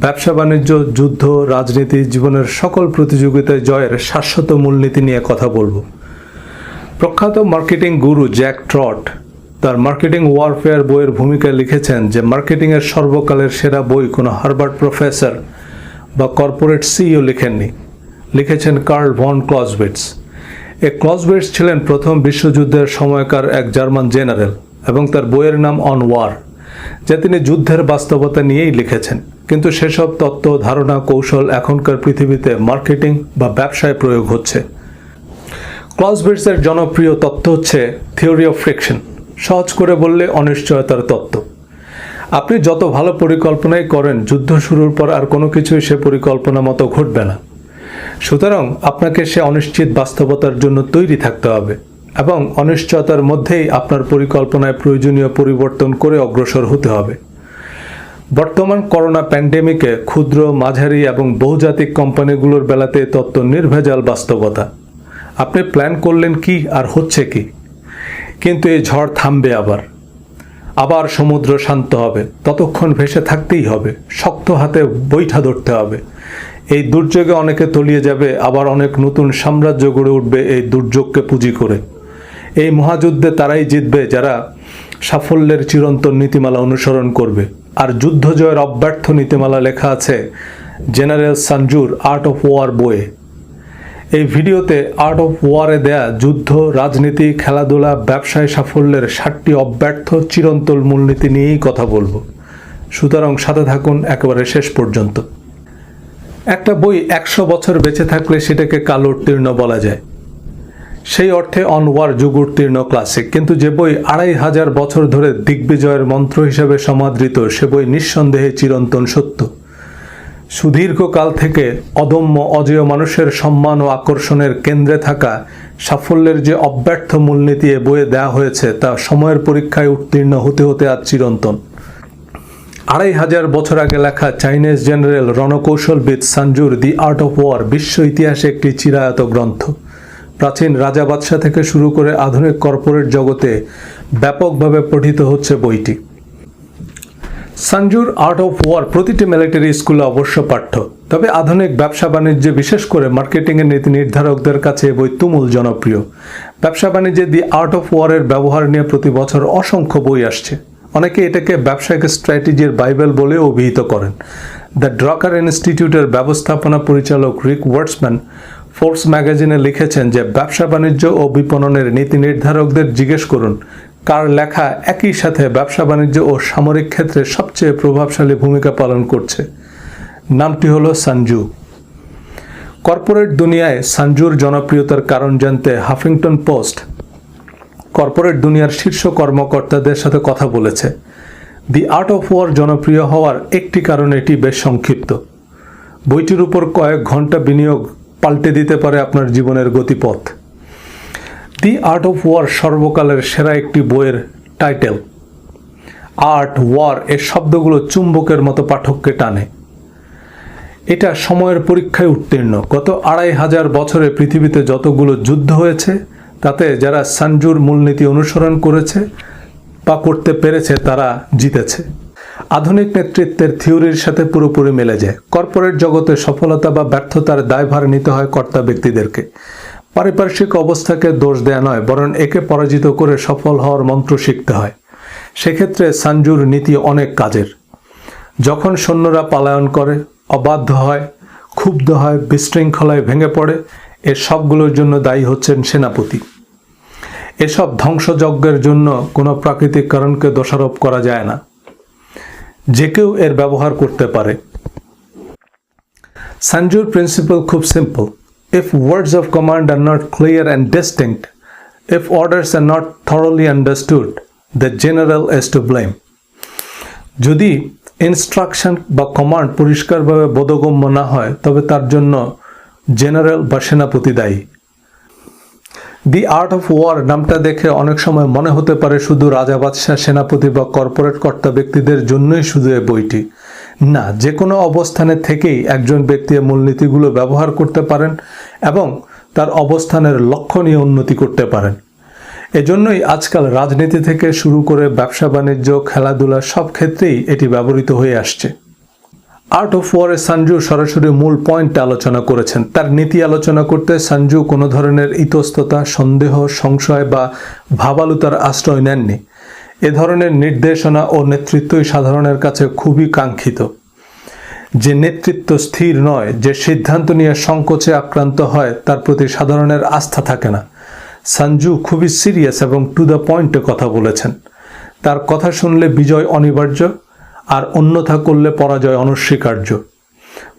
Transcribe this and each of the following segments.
ব্যবসা বাণিজ্য, যুদ্ধ, রাজনীতি জীবনের সকল প্রতিযোগিতায় জয়ের শাশ্বত মূলনীতি নিয়ে কথা বলব। প্রখ্যাত মার্কেটিং গুরু জ্যাক ট্রট তার মার্কেটিং ওয়ারফেয়ার বইয়ের ভূমিকায় লিখেছেন যে, মার্কেটিংয়ের সর্বকালের সেরা বই কোনো হার্ভার্ড প্রফেসর বা কর্পোরেট সিইও লিখেননি। লিখেছেন কার্ল ভন ক্লজবেটস এ ক্লজবেটস ছিলেন প্রথম বিশ্বযুদ্ধের সময়কার এক জার্মান জেনারেল এবং তার বইয়ের নাম অন ওয়ার। যা তিনি যুদ্ধের বাস্তবতা নিয়েই লিখেছেন। কিন্তু সেসব তত্ত্ব, ধারণা, কৌশল এখনকার পৃথিবীতে মার্কেটিং বা ব্যবসায় প্রয়োগ হচ্ছে। ক্লজবেটসের জনপ্রিয় তত্ত্ব হচ্ছে থিওরি অফ ফ্রিকশন, সহজ করে বললে অনিশ্চয়তার তত্ত্ব। আপনি যত ভালো পরিকল্পনাই করেন, যুদ্ধ শুরুর পর আর কোনো কিছুই সে পরিকল্পনা মতো ঘটবে না। সুতরাং আপনাকে সে অনিশ্চিত বাস্তবতার জন্য তৈরি থাকতে হবে। এবং অনিশ্চয়তার মধ্যেই আপনার পরিকল্পনায় প্রয়োজনীয় পরিবর্তন করে অগ্রসর হতে হবে। বর্তমান করোনা প্যান্ডেমিকে ক্ষুদ্র, মাঝারি এবং বহুজাতিক কোম্পানিগুলোর বেলাতে তত্ত্ব নির্ভেজাল বাস্তবতা। আপনি প্ল্যান করলেন কি আর হচ্ছে কি? কিন্তু এই ঝড় থামবে আবার। আবার সমুদ্র শান্ত হবে, ততক্ষণ ভেসে থাকতেই হবে, শক্ত হাতে বৈঠা ধরতে হবে। এই দুর্যোগে অনেকে তলিয়ে যাবে, আবার অনেক নতুন সাম্রাজ্য গড়ে উঠবে এই দুর্যোগকে পুঁজি করে। এই মহাযুদ্ধে তারাই জিতবে যারা সাফল্যের চিরন্তন নীতিমালা অনুসরণ করবে। আর যুদ্ধ জয়ের অব্যর্থ নীতিমালা লেখা আছে, জেনারেল সঞ্জুর আর্ট অফ ওয়ার বইয়ে। এই ভিডিওতে আর্ট অফ ওয়ারে দেয়া যুদ্ধ, রাজনীতি, খেলাধুলা, ব্যবসায় সাফল্যের ষাটটি অব্যর্থ চিরন্তন মূলনীতি নিয়েই কথা বলব। সুতরাং সাথে থাকুন একেবারে শেষ পর্যন্ত। একটা বই একশো বছর বেঁচে থাকলে সেটাকে কাল উত্তীর্ণ বলা যায়। সেই অর্থে অনওয়ার যুগ উত্তীর্ণ ক্লাসিক কিন্তু যে বই আড়াই হাজার বছর ধরে দিগ্বিজয়ের মন্ত্র হিসেবে সমাদৃত, সে বই নিঃসন্দেহে চিরন্তন সত্য। সুদীর্ঘকাল থেকে অদম্য অজেয় মানুষের সম্মান ও আকর্ষণের কেন্দ্রে থাকা সাফল্যের যে অব্যর্থ মূলনীতি এ বইয়ে দেওয়া হয়েছে, তা সময়ের পরীক্ষায় উত্তীর্ণ হতে হতে আজ চিরন্তন। আড়াই হাজার বছর আগে লেখা চাইনিজ জেনারেল রণকৌশলবিদ সানজুর দি আর্ট অফ ওয়ার বিশ্ব ইতিহাসে একটি চিরায়ত গ্রন্থ। প্রাচীন রাজা বাদশাহ থেকে শুরু করে আধুনিক কর্পোরেট জগতে ব্যাপকভাবে পঠিত হচ্ছে বইটি। সঞ্জুর আর্ট অফ ওয়ার প্রতিটি মিলিটারি স্কুলে অবশ্য পাঠ্য। তবে আধুনিক ব্যবসা বাণিজ্যে বিশেষ করে মার্কেটিংয়ের নীতি নির্ধারকদের কাছে বই তুমুল জনপ্রিয়। ব্যবসা বাণিজ্যে দি আর্ট অফ ওয়ারের ব্যবহার নিয়ে প্রতি বছর অসংখ্য বই আসছে। অনেকে এটাকে ব্যবসায়িক স্ট্র্যাটেজির বাইবেল বলে অভিহিত করেন। দ্য ড্রকার ইনস্টিটিউটের ব্যবস্থাপনা পরিচালক রিক ওয়ার্ডসম্যান ফোর্বস ম্যাগাজিনে লিখেছেন যে, ব্যবসা বাণিজ্য ও বিপণনের নীতি নির্ধারকদের জিজ্ঞেস করুন, কার লেখা একই সাথে ব্যবসা বাণিজ্য ও সামরিক ক্ষেত্রে সবচেয়ে প্রভাবশালী ভূমিকা পালন করছে? নামটি হলো সঞ্জু কর্পোরেট দুনিয়ায় সঞ্জুর জনপ্রিয়তার কারণ জানতে হাফিংটন পোস্ট কর্পোরেট দুনিয়ার শীর্ষ কর্মকর্তাদের সাথে কথা বলেছে। দি আর্ট অফ ওয়ার জনপ্রিয় হওয়ার একটি কারণ এটি বেশ সংক্ষিপ্ত। বইটির উপর কয়েক ঘণ্টা বিনিয়োগ পাল্টে দিতে পারে আপনার জীবনের গতিপথ। দি আর্ট অফ ওয়ার সর্বকালের সেরা একটি বইয়ের টাইটেল আর্ট ওয়ার এর শব্দগুলো চুম্বকের মতো পাঠককে টানে। এটা সময়ের পরীক্ষায় উত্তীর্ণ। গত আড়াই হাজার বছরে পৃথিবীতে যতগুলো যুদ্ধ হয়েছে, তাতে যারা সানজুর মূলনীতি অনুসরণ করেছে বা করতে পেরেছে, তারা জিতেছে। আধুনিক নেতৃত্বের থিওরির সাথে পুরোপুরি মেলে যায়। কর্পোরেট জগতে সফলতা বা ব্যর্থতার দায়ভার নিতে হয় কর্তা ব্যক্তিদেরকে। পারিপার্শ্বিক অবস্থাকে দোষ দেয়া নয়, বরং একে পরাজিত করে সফল হওয়ার মন্ত্র শিখতে হয়। সেক্ষেত্রে সঞ্জুর নীতি অনেক কাজের। যখন সৈন্যরা পালায়ন করে, অবাধ্য হয়, ক্ষুব্ধ হয়, বিশৃঙ্খলায় ভেঙে পড়ে এর সবগুলোর জন্য দায়ী হচ্ছেন সেনাপতি। এসব ধ্বংসযজ্ঞের জন্য কোনো প্রাকৃতিক কারণকে দোষারোপ করা যায় না। যে কেউ এর ব্যবহার করতে পারে। সঞ্জুর প্রিন্সিপাল খুব simple if words of command are not clear and distinct if orders are not thoroughly understood the general is to blame যদি ইনস্ট্রাকশন বা কমান্ড পরিষ্কারভাবে বোধগম্য না হয়, তবে তার জন্য জেনারেল বা সেনাপতি দায়ী। দি আর্ট অফ ওয়ার নামটা দেখে অনেক সময় মনে হতে পারে শুধু রাজা, বাদশাহ, সেনাপতি বা কর্পোরেট কর্তা ব্যক্তিদের জন্যই শুধু এই বইটি। না যে কোনো অবস্থানে থেকেই একজন ব্যক্তি মূলনীতিগুলো ব্যবহার করতে পারেন এবং তার অবস্থানের লক্ষণীয় উন্নতি করতে পারেন। এজন্যই আজকাল রাজনীতি থেকে শুরু করে ব্যবসা, বাণিজ্য, খেলাধুলা সব ক্ষেত্রেই এটি ব্যবহৃত হয়ে আসছে। আর্ট অফ ওয়ারে সঞ্জু সরাসরি মূল পয়েন্ট আলোচনা করেছেন। তার নীতি আলোচনা করতে সঞ্জু কোনো ধরনের ইতস্ততা, সন্দেহ, সংশয় বা ভাবালুতার আশ্রয় নেননি। এ ধরনের নির্দেশনা ও নেতৃত্বই সাধারণের কাছে খুবই কাঙ্ক্ষিত। যে নেতৃত্ব স্থির নয়, যে সিদ্ধান্ত নিয়ে সংকোচে আক্রান্ত হয়, তার প্রতি সাধারণের আস্থা থাকে না। সঞ্জু খুবই সিরিয়াস এবং টু দ্য পয়েন্টে কথা বলেছেন। তার কথা শুনলে বিজয় অনিবার্য আর অন্যথা করলে পরাজয় অনস্বীকার্য।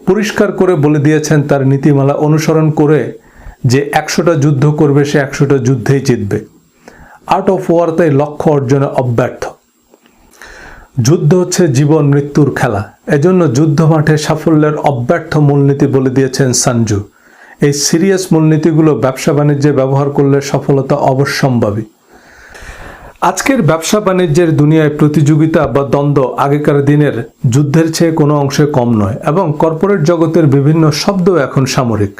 পরিষ্কার করে বলে দিয়েছেন তার নীতিমালা অনুসরণ করে যে একশোটা যুদ্ধ করবে, সে একশোটা যুদ্ধেই জিতবে। আর্ট অফ ওয়ার তাই লক্ষ্য অর্জনে অব্যর্থ। যুদ্ধ হচ্ছে জীবন মৃত্যুর খেলা। এজন্য যুদ্ধ মাঠে সাফল্যের অব্যর্থ মূলনীতি বলে দিয়েছেন সঞ্জু এই সিরিয়াস মূলনীতিগুলো ব্যবসা বাণিজ্যে ব্যবহার করলে সফলতা অবশ্যম্ভাবী। আজকের ব্যবসা বাণিজ্যের দুনিয়ায় প্রতিযোগিতা বা দ্বন্দ্ব আগেকার দিনের যুদ্ধের চেয়ে কোনো অংশে কম নয় এবং কর্পোরেট জগতের বিভিন্ন শব্দ এখন সামরিক।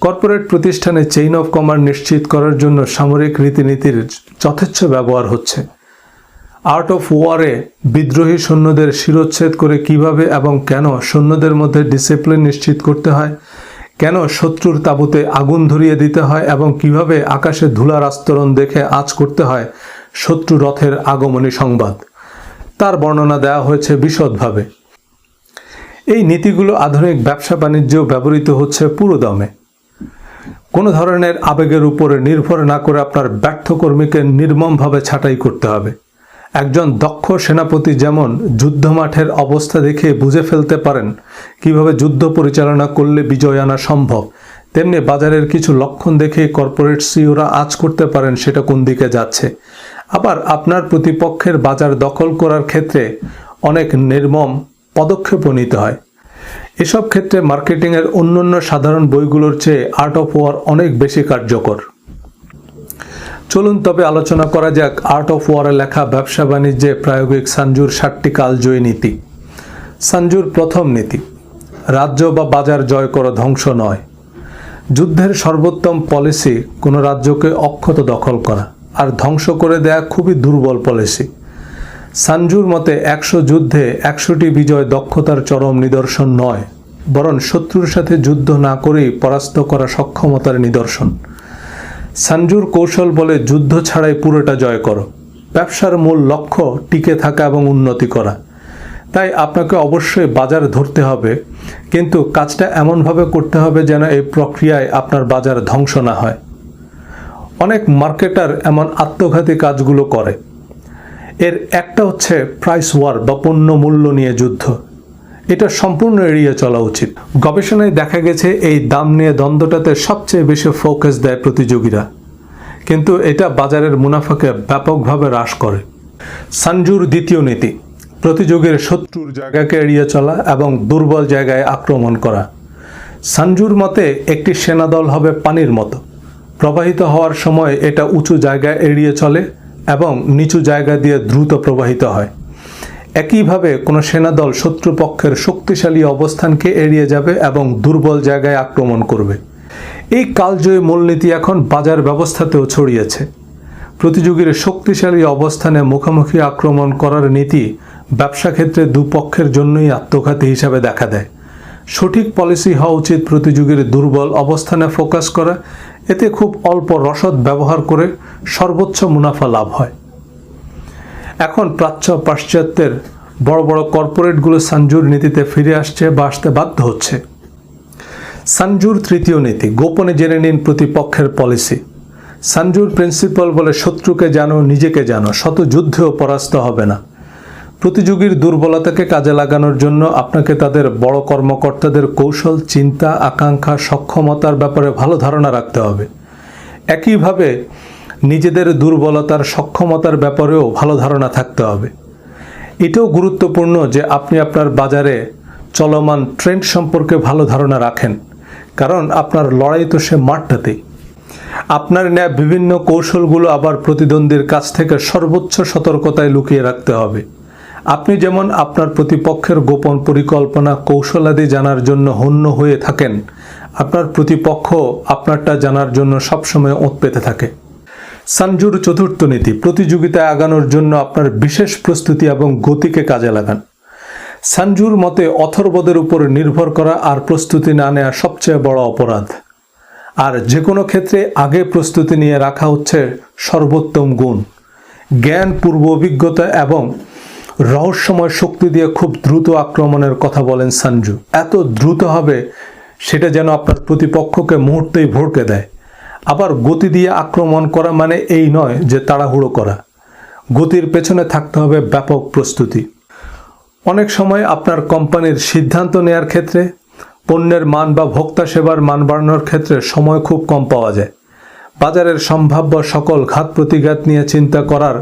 কর্পোরেট প্রতিষ্ঠানে চেইন অফ কমান্ড নিশ্চিত করার জন্য সামরিক রীতিনীতির যথেচ্ছ ব্যবহার হচ্ছে। আর্ট অফ ওয়ারে বিদ্রোহী সৈন্যদের শিরোচ্ছেদ করে কীভাবে এবং কেন সৈন্যদের মধ্যে ডিসিপ্লিন নিশ্চিত করতে হয়? কেন শত্রুর তাঁবুতে আগুন ধরিয়ে দিতে হয় এবং কীভাবে আকাশে ধুলার আস্তরণ দেখে আঁচ করতে হয়? শত্রু রথের আগমনী সংবাদ। তার বর্ণনা দেওয়া হয়েছে বিশদভাবে। এই নীতিগুলো আধুনিক ব্যবসা বাণিজ্যেও ব্যবহৃত হচ্ছে পুরো দমে কোনো ধরনের আবেগের উপরে নির্ভর না করে আপনার ব্যর্থ কর্মীকে নির্মমভাবে ছাঁটাই করতে হবে। একজন দক্ষ সেনাপতি যেমন যুদ্ধমাঠের অবস্থা দেখে বুঝে ফেলতে পারেন কীভাবে যুদ্ধ পরিচালনা করলে বিজয় আনা সম্ভব, তেমনি বাজারের কিছু লক্ষণ দেখে কর্পোরেট সিওরা আজ করতে পারেন সেটা কোন দিকে যাচ্ছে। আবার আপনার প্রতিপক্ষের বাজার দখল করার ক্ষেত্রে অনেক নির্মম পদক্ষেপও নিতে হয়। এসব ক্ষেত্রে মার্কেটিংয়ের অন্যান্য সাধারণ বইগুলোর চেয়ে আর্ট অফ ওয়ার অনেক বেশি কার্যকর। চলুন তবে আলোচনা করা যাক আর্ট অফ ওয়ারে লেখা ব্যবসা বাণিজ্যে প্রায়োগিক সঞ্জুর ষাটটি কালজয়ী নীতি। সঞ্জুর প্রথম নীতি, রাজ্য বা বাজার জয় করা ধ্বংস নয়। যুদ্ধের সর্বোত্তম পলিসি কোনো রাজ্যকে অক্ষত দখল করা। আর ধ্বংস করে দেয়া খুবই দুর্বল পলিসি। সানজুর মতে একশো যুদ্ধে একশোটি বিজয় দক্ষতার চরম নিদর্শন নয়, বরং শত্রুর সাথে যুদ্ধ না করেই পরাস্ত করা সক্ষমতার নিদর্শন। সানজুর কৌশল বলে যুদ্ধ ছাড়াই পুরোটা জয় করো। ব্যবসার মূল লক্ষ্য টিকে থাকা এবং উন্নতি করা। তাই আপনাকে অবশ্যই বাজার ধরতে হবে, কিন্তু কাজটা এমনভাবে করতে হবে যেন এই প্রক্রিয়ায় আপনার বাজার ধ্বংস না হয়। অনেক মার্কেটার এমন আত্মঘাতী কাজগুলো করে। এর একটা হচ্ছে প্রাইস ওয়ার বা পণ্য মূল্য নিয়ে যুদ্ধ। এটা সম্পূর্ণ এড়িয়ে চলা উচিত। গবেষণায় দেখা গেছে এই দাম নিয়ে দ্বন্দ্বটাতে সবচেয়ে বেশি ফোকাস দেয় প্রতিযোগীরা। কিন্তু এটা বাজারের মুনাফাকে ব্যাপকভাবে হ্রাস করে। সানজুর দ্বিতীয় নীতি, প্রতিযোগীর শত্রুর জায়গাকে এড়িয়ে চলা এবং দুর্বল জায়গায় আক্রমণ করা। সানজুর মতে, একটি সেনাদল হবে পানির মতো। প্রবাহিত হওয়ার সময় এটা উঁচু জায়গায় এড়িয়ে চলে এবং নিচু জায়গা দিয়ে দ্রুত প্রবাহিত হয়। একইভাবে কোনো সেনাদল শত্রুপক্ষের শক্তিশালী অবস্থানকে এড়িয়ে যাবে এবং দুর্বল জায়গায় আক্রমণ করবে। এই কালজয়ী মূলনীতি এখন বাজার ব্যবস্থাতেও ছড়িয়েছে। প্রতিযোগীর শক্তিশালী অবস্থানে মুখোমুখি আক্রমণ করার নীতি ব্যবসা ক্ষেত্রে দুপক্ষের জন্যই আত্মঘাতী হিসাবে দেখা দেয়। সঠিক পলিসি হওয়া উচিত প্রতিযোগীর দুর্বল অবস্থানে ফোকাস করা এতে খুব অল্প রসদ ব্যবহার করে সর্বোচ্চ মুনাফা লাভ হয়। এখন প্রাচ্য পাশ্চাত্যের বড় বড় কর্পোরেটগুলো সানজুর নীতিতে ফিরে আসছে বা আসতে বাধ্য হচ্ছে। সানজুর তৃতীয় নীতি, গোপনে জেনে নিন প্রতিপক্ষের পলিসি। সানজুর প্রিন্সিপাল বলে শত্রুকে জানো, নিজেকে জানো, শত যুদ্ধেও পরাস্ত হবে না। প্রতিযোগীর দুর্বলতাকে কাজে লাগানোর জন্য আপনাকে তাদের বড় কর্মকর্তাদের কৌশল, চিন্তা, আকাঙ্ক্ষা, সক্ষমতার ব্যাপারে ভালো ধারণা রাখতে হবে। একইভাবে নিজেদের দুর্বলতার, সক্ষমতার ব্যাপারেও ভালো ধারণা থাকতে হবে। এটাও গুরুত্বপূর্ণ যে আপনি আপনার বাজারে চলমান ট্রেন্ড সম্পর্কে ভালো ধারণা রাখেন, কারণ আপনার লড়াই তো সে মাঠটাতেই। আপনার নেয়া বিভিন্ন কৌশলগুলো আবার প্রতিদ্বন্দ্বীর কাছ থেকে সর্বোচ্চ সতর্কতায় লুকিয়ে রাখতে হবে। আপনি যেমন আপনার প্রতিপক্ষের গোপন পরিকল্পনা কৌশলাদি জানার জন্য হন্য হয়ে থাকেন, আপনার প্রতিপক্ষ আপনারটা জানার জন্য সবসময় ওঁত পেতে থাকে। সানজুর চতুর্থ নীতি, প্রতিযোগিতায় আগানোর জন্য আপনার বিশেষ প্রস্তুতি এবং গতিকে কাজে লাগান। সানজুর মতে অথর্বদের উপর নির্ভর করা আর প্রস্তুতি না নেওয়া সবচেয়ে বড় অপরাধ। আর যে কোনো ক্ষেত্রে আগে প্রস্তুতি নিয়ে রাখা হচ্ছে সর্বোত্তম গুণ। জ্ঞান, পূর্ব অভিজ্ঞতা এবং রহস্যময় শক্তি দিয়ে খুব দ্রুত আক্রমণের কথা বলেন সঞ্জু এত দ্রুত হবে, সেটা যেন আপনার প্রতিপক্ষকে মুহূর্তেই ভড়কে দেয়। আবার গতি দিয়ে আক্রমণ করা মানে এই নয় যে তাড়াহুড়ো করা। গতির পেছনে থাকতে হবে ব্যাপক প্রস্তুতি। অনেক সময় আপনার কোম্পানির সিদ্ধান্ত নেয়ার ক্ষেত্রে, পণ্যের মান বা ভোক্তা সেবার মান বাড়ানোর ক্ষেত্রে সময় খুব কম পাওয়া যায়। বাজারের সম্ভাব্য সকল ঘাত প্রতিঘাত নিয়ে চিন্তা করার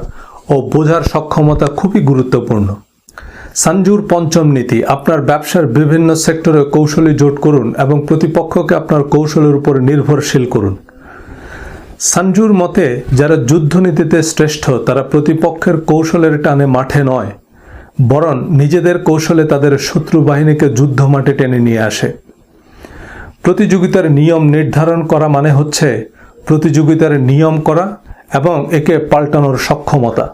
ও বোঝার সক্ষমতা খুবই গুরুত্বপূর্ণ। সঞ্জুর পঞ্চম নীতি, আপনার ব্যবসার বিভিন্ন সেক্টরে কৌশলী জোট করুন এবং প্রতিপক্ষকে আপনার কৌশলের উপর নির্ভরশীল করুন। সঞ্জুর মতে, যারা যুদ্ধনীতিতে শ্রেষ্ঠ, তারা প্রতিপক্ষের কৌশলের টানে মাঠে নয়, বরং নিজেদের কৌশলে তাদের শত্রু বাহিনীকে যুদ্ধ মাঠে টেনে নিয়ে আসে। প্রতিযোগিতার নিয়ম নির্ধারণ করা মানে হচ্ছে, প্রতিযোগিতার নিয়ম করা এবং একে পাল্টানোর সক্ষমতা।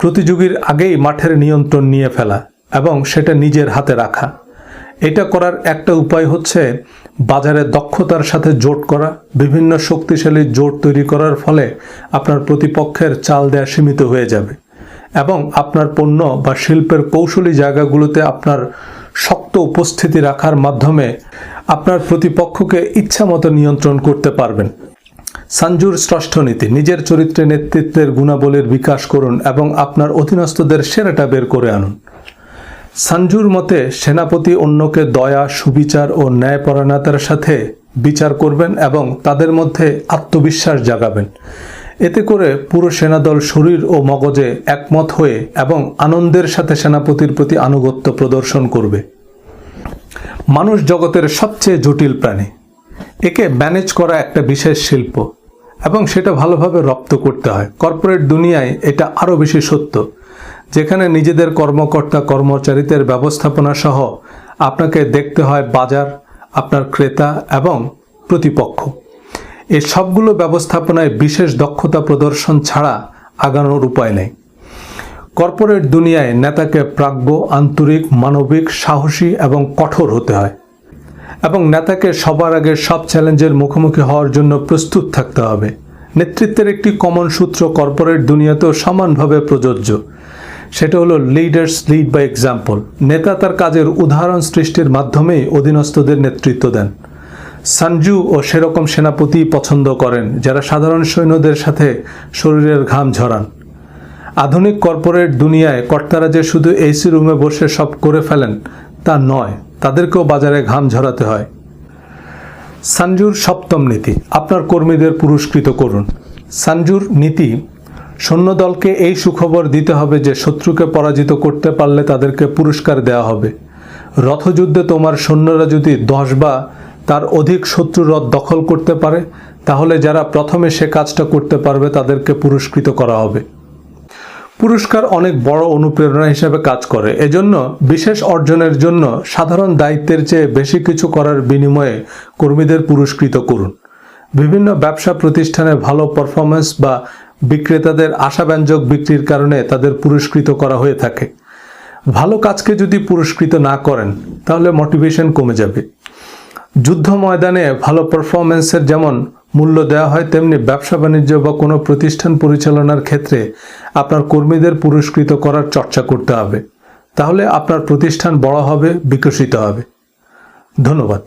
প্রতিযোগীর আগেই মাঠের নিয়ন্ত্রণ নিয়ে ফেলা এবং সেটা নিজের হাতে রাখা। এটা করার একটা উপায় হচ্ছে বাজারে দক্ষতার সাথে জোট করা, বিভিন্ন শক্তিশালী জোট তৈরি করার ফলে আপনার প্রতিপক্ষের চাল দেয়া সীমিত হয়ে যাবে এবং আপনার পণ্য বা শিল্পের কৌশলী জায়গাগুলোতে আপনার শক্ত উপস্থিতি রাখার মাধ্যমে আপনার প্রতিপক্ষকে ইচ্ছামতো নিয়ন্ত্রণ করতে পারবেন। সঞ্জুর ষষ্ঠ নীতি, নিজের চরিত্রে নেতৃত্বের গুণাবলীর বিকাশ করুন এবং আপনার অধীনস্থদের সেরাটা বের করে আনুন। সঞ্জুর মতে, সেনাপতি অন্যকে দয়া, সুবিচার ও ন্যায়পরায়ণতার সাথে বিচার করবেন এবং তাদের মধ্যে আত্মবিশ্বাস জাগাবেন। এতে করে পুরো সেনাদল শরীর ও মগজে একমত হয়ে এবং আনন্দের সাথে সেনাপতির প্রতি আনুগত্য প্রদর্শন করবে। মানুষ জগতের সবচেয়ে জটিল প্রাণী। একে ম্যানেজ করা একটা বিশেষ শিল্প এবং সেটা ভালোভাবে রপ্ত করতে হয়। কর্পোরেট দুনিয়ায় এটা আরও বেশি সত্য, যেখানে নিজেদের কর্মকর্তা, কর্মচারীদের ব্যবস্থাপনা সহ আপনাকে দেখতে হয় বাজার, আপনার ক্রেতা এবং প্রতিপক্ষ। এই সবগুলো ব্যবস্থাপনায় বিশেষ দক্ষতা প্রদর্শন ছাড়া আগানোর উপায় নেই। কর্পোরেট দুনিয়ায় নেতাকে প্রাজ্ঞ, আন্তরিক, মানবিক, সাহসী এবং কঠোর হতে হয়। এবং নেতাকে সবার আগে সব চ্যালেঞ্জের মুখোমুখি হওয়ার জন্য প্রস্তুত থাকতে হবে। নেতৃত্বের একটি কমন সূত্র কর্পোরেট দুনিয়াতেও সমানভাবে প্রযোজ্য। সেটা হলো লিডার্স লিড বাই এক্সাম্পল নেতা তার কাজের উদাহরণ সৃষ্টির মাধ্যমেই অধীনস্থদের নেতৃত্ব দেন। সানজু ও সেরকম সেনাপতি পছন্দ করেন, যারা সাধারণ সৈন্যদের সাথে শরীরের ঘাম ঝরান। আধুনিক কর্পোরেট দুনিয়ায় কর্তারা যে শুধু এসি রুমে বসে সব করে ফেলেন, তা নয়। তাদেরকেও বাজারে ঘাম ঝরাতে হয়। সানজুর সপ্তম নীতি, আপনার কর্মীদের পুরস্কৃত করুন। সানজুর নীতি, সৈন্যদলকে এই সুখবর দিতে হবে যে শত্রুকে পরাজিত করতে পারলে তাদেরকে পুরস্কার দেওয়া হবে। রথযুদ্ধে তোমার সৈন্যরা যদি দশ বা তার অধিক শত্রু রথ দখল করতে পারে, তাহলে যারা প্রথমে সে কাজটা করতে পারবে তাদেরকে পুরস্কৃত করা হবে। পুরস্কার অনেক বড় অনুপ্রেরণা হিসেবে কাজ করে। এজন্য বিশেষ অর্জনের জন্য সাধারণ দায়িত্বের চেয়ে বেশি কিছু করার বিনিময়ে কর্মীদের পুরস্কৃত করুন। বিভিন্ন ব্যবসা প্রতিষ্ঠানে ভালো পারফরমেন্স বা বিক্রেতাদের আশাব্যঞ্জক বিক্রির কারণে তাদের পুরস্কৃত করা হয়ে থাকে। ভালো কাজকে যদি পুরস্কৃত না করেন, তাহলে মোটিভেশন কমে যাবে। যুদ্ধ ময়দানে ভালো পারফরমেন্সের যেমন মূল্য দেওয়া হয় তেমনি ব্যবসা বাণিজ্য বা কোনো প্রতিষ্ঠান পরিচালনার ক্ষেত্রে আপনার কর্মীদের পুরস্কৃত করার চর্চা করতে হবে। তাহলে আপনার প্রতিষ্ঠান বড় হবে, বিকশিত হবে। ধন্যবাদ।